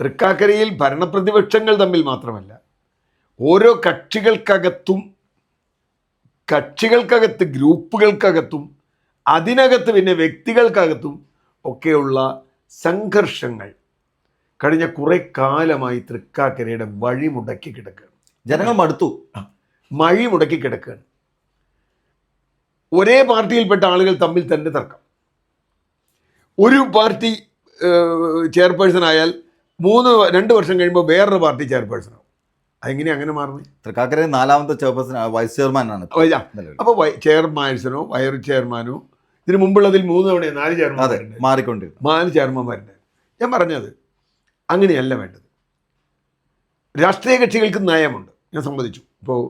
തൃക്കാക്കരയിൽ ഭരണപ്രതിപക്ഷങ്ങൾ തമ്മിൽ മാത്രമല്ല ഓരോ കക്ഷികൾക്കകത്തും കക്ഷികൾക്കകത്ത് ഗ്രൂപ്പുകൾക്കകത്തും അതിനകത്ത് പിന്നെ വ്യക്തികൾക്കകത്തും ഒക്കെയുള്ള സംഘർഷങ്ങൾ കഴിഞ്ഞ കുറെ കാലമായി തൃക്കാക്കരയുടെ വഴി മുടക്കി കിടക്കുകയാണ്. ജനങ്ങൾ മടുത്തു. മഴി മുടക്കി കിടക്കുകയാണ്. ഒരേ പാർട്ടിയിൽപ്പെട്ട ആളുകൾ തമ്മിൽ തന്നെ തർക്കം. ഒരു പാർട്ടി ചെയർപേഴ്സൺ ആയാൽ മൂന്ന് രണ്ട് വർഷം കഴിയുമ്പോൾ വേറൊരു പാർട്ടി ചെയർപേഴ്സൺ ആവും അതെങ്ങനെ അങ്ങനെ മാറുന്നത് തൃക്കാക്കര നാലാമത്തെ ചെയർപേഴ്സൺ വൈസ് ചെയർമാനാണ്. അപ്പോൾ ചെയർമാൻസിനോ വയർ ചെയർമാനോ ഇതിന് മുമ്പുള്ളതിൽ മൂന്ന് തവണ നാല് ചെയർമാൻ മാറിക്കൊണ്ട് നാല് ചെയർമാൻമാരുണ്ട് ഞാൻ പറഞ്ഞത് അങ്ങനെയല്ല വേണ്ടത്. രാഷ്ട്രീയ കക്ഷികൾക്ക് നയമുണ്ട്. ഞാൻ സമ്മതിച്ചു. ഇപ്പോൾ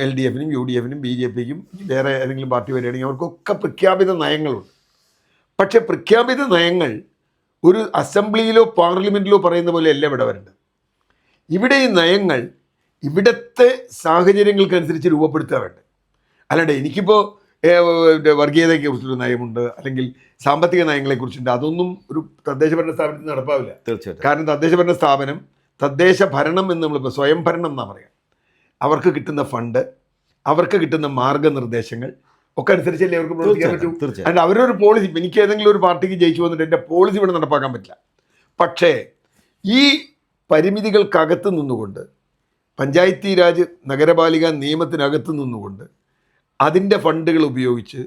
എൽ ഡി എഫിനും യു ഡി എഫിനും ബി ജെ പിക്കും വേറെ ഏതെങ്കിലും പാർട്ടി വരികയാണെങ്കിൽ അവർക്കൊക്കെ പ്രഖ്യാപിത നയങ്ങളുണ്ട്. പക്ഷേ പ്രഖ്യാപിത നയങ്ങൾ ഒരു അസംബ്ലിയിലോ പാർലമെന്റിലോ പറയുന്ന പോലെ അല്ല ഇവിടെ വരേണ്ടത്. ഇവിടെ ഈ നയങ്ങൾ ഇവിടുത്തെ സാഹചര്യങ്ങൾക്കനുസരിച്ച് രൂപപ്പെടുത്തുക വേണ്ടത്. അല്ലാണ്ട് എനിക്കിപ്പോൾ വർഗീയതയെ കുറിച്ചൊരു നയമുണ്ട് അല്ലെങ്കിൽ സാമ്പത്തിക നയങ്ങളെക്കുറിച്ചുണ്ട് അതൊന്നും ഒരു തദ്ദേശ ഭരണ സ്ഥാപനത്തിൽ നടപ്പാവില്ല. തീർച്ചയായിട്ടും. കാരണം തദ്ദേശ ഭരണ സ്ഥാപനം തദ്ദേശ ഭരണം എന്ന് നമ്മളിപ്പോൾ സ്വയം ഭരണം എന്നാണ് പറയാം. അവർക്ക് കിട്ടുന്ന ഫണ്ട് അവർക്ക് കിട്ടുന്ന മാർഗനിർദ്ദേശങ്ങൾ ഒക്കെ അനുസരിച്ചല്ലേ അവർക്ക് പ്രവർത്തിക്കാൻ പറ്റൂ. അല്ല അവരൊരു പോളിസി എനിക്ക് ഏതെങ്കിലും ഒരു പാർട്ടിക്ക് ജയിച്ചു വന്നിട്ട് എന്റെ പോളിസി ഇവിടെ നടപ്പാക്കാൻ പറ്റില്ല. പക്ഷേ ഈ പരിമിതികൾക്കകത്ത് നിന്നുകൊണ്ട് പഞ്ചായത്തി രാജ് നഗരപാലിക നിയമത്തിനകത്ത് നിന്നുകൊണ്ട് അതിന്റെ ഫണ്ടുകൾ ഉപയോഗിച്ച്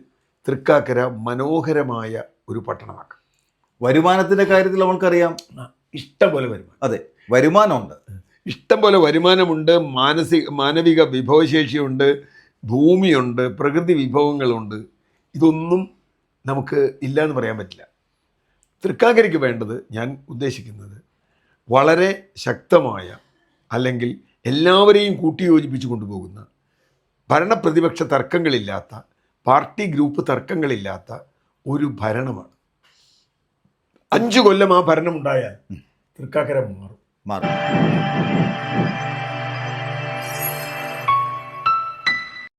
തൃക്കാക്കര മനോഹരമായ ഒരു പട്ടണമാക്കാം. വരുമാനത്തിന്റെ കാര്യത്തിൽ നമ്മൾക്കറിയാം ഇഷ്ടം പോലെ വരുമാനം. അതെ വരുമാനമുണ്ട്. ഇഷ്ടം പോലെ വരുമാനമുണ്ട് മാനസിക മാനവിക വിഭവശേഷിയുണ്ട് ഭൂമിയുണ്ട് പ്രകൃതി വിഭവങ്ങളുണ്ട്. ഇതൊന്നും നമുക്ക് ഇല്ല എന്ന് പറയാൻ പറ്റില്ല. തൃക്കാക്കരയ്ക്ക് വേണ്ടത് ഞാൻ ഉദ്ദേശിക്കുന്നത് വളരെ ശക്തമായ അല്ലെങ്കിൽ എല്ലാവരെയും കൂട്ടിയോജിപ്പിച്ച് കൊണ്ടുപോകുന്ന ഭരണപ്രതിപക്ഷ തർക്കങ്ങളില്ലാത്ത പാർട്ടി ഗ്രൂപ്പ് തർക്കങ്ങളില്ലാത്ത ഒരു ഭരണമാണ്. അഞ്ചു കൊല്ലം ആ ഭരണം ഉണ്ടായാൽ തൃക്കാക്കര മാറും. മാറും.